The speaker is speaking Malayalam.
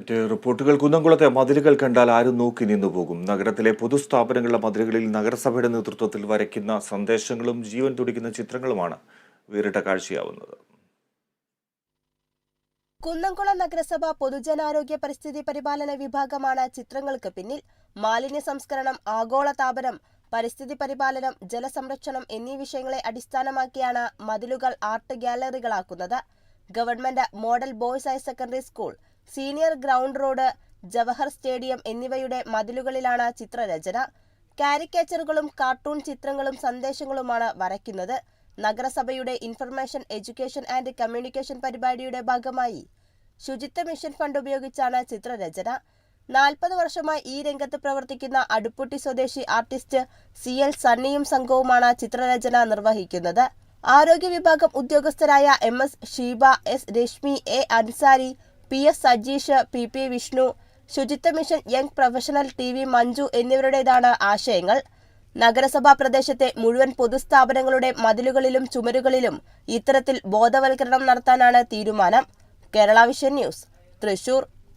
മറ്റ് റിപ്പോർട്ടുകൾ കുന്നംകുളത്തെ മതിലുകൾ കണ്ടാൽ ആരും നോക്കി നിന്നു പോകും. നഗരത്തിലെ പൊതുസ്ഥാപനങ്ങളുടെ മതിലുകളിൽ നഗരസഭയുടെ നേതൃത്വത്തിൽ വരയ്ക്കുന്ന സന്ദേശങ്ങളും ജീവൻ തുടിക്കുന്ന ചിത്രങ്ങളുമാണ് വേറിട്ട കാഴ്ചയാവുന്നത്. കുന്നംകുളം നഗരസഭ പൊതുജനാരോഗ്യ പരിസ്ഥിതി പരിപാലന വിഭാഗമാണ് ചിത്രങ്ങൾക്ക് പിന്നിൽ. മാലിന്യ സംസ്കരണം ആഗോളതാപനം പരിസ്ഥിതി പരിപാലനം ജലസംരക്ഷണം എന്നീ വിഷയങ്ങളെ അടിസ്ഥാനമാക്കിയാണ് മതിലുകൾ art ഗാലറികളാക്കുന്നത്. Government model boys higher secondary school senior ground road Jawahar stadium എന്നിവയുടെ മതിലുകളിലാണ് ചിത്രരചന. കാരിക്കേച്ചറുകളും കാർട്ടൂൺ ചിത്രങ്ങളും സന്ദേശങ്ങളുമാണ് വരയ്ക്കുന്നത്. നഗരസഭയുടെ ഇൻഫർമേഷൻ എഡ്യൂക്കേഷൻ ആൻഡ് കമ്മ്യൂണിക്കേഷൻ പരിപാടിയുടെ ഭാഗമായി ശുചിത്വ മിഷൻ ഫണ്ട് ഉപയോഗിച്ചാണ് ചിത്രരചന. നാൽപ്പത് വർഷമായി ഈ രംഗത്ത് പ്രവർത്തിക്കുന്ന അടുപ്പുട്ടി സ്വദേശി ആർട്ടിസ്റ്റ് സി എൽ സണ്ണിയും സംഘവുമാണ് ചിത്രരചന നിർവഹിക്കുന്നത്. ആരോഗ്യ വിഭാഗം ഉദ്യോഗസ്ഥരായ M S Sheeba S Reshmi A Ansari P S Sajeesh P P Vishnu ശുചിത്വ mission young professional T V Manju എന്നിവരുടേതാണ് ആശയങ്ങൾ. നഗരസഭാ പ്രദേശത്തെ മുഴുവൻ പൊതുസ്ഥാപനങ്ങളുടെ മതിലുകളിലും ചുമരുകളിലും ഇത്തരത്തിൽ ബോധവൽക്കരണം നടത്താനാണ് തീരുമാനം. Kerala vision news Thrissur.